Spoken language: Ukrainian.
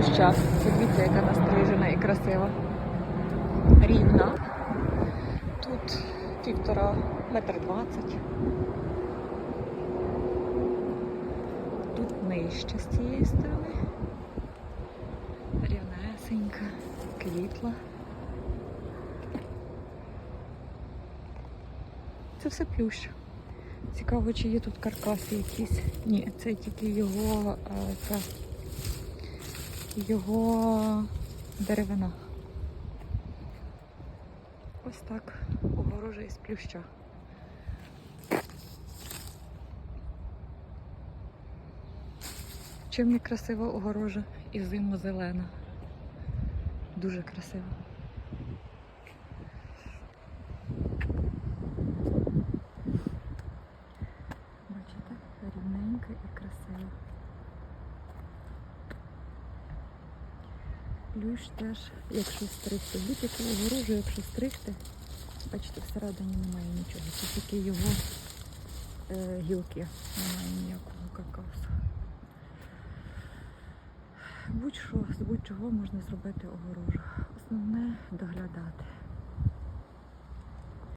плюща. Подивіться, яка настрижена і красива. Рівна. Тут півтора метр двадцять. Тут нижче з цієї сторони. Рівнесенька, квітла. Це все плющ. Цікаво, чи є тут каркаси якісь. Ні, це тільки його, е, це, його деревина. Ось так огорожа із плюща. Чим не красива огорожа і зиму зелена. Дуже красиво. Бачите, рівненька і красива. Плющ теж, якщо стригти, будь-яку огорожу, якщо стригти, бачите, всередині немає нічого. Це тільки його е, гілки, немає ніякого какаусу. Будь-що, з будь-чого можна зробити огорожу. Основне доглядати.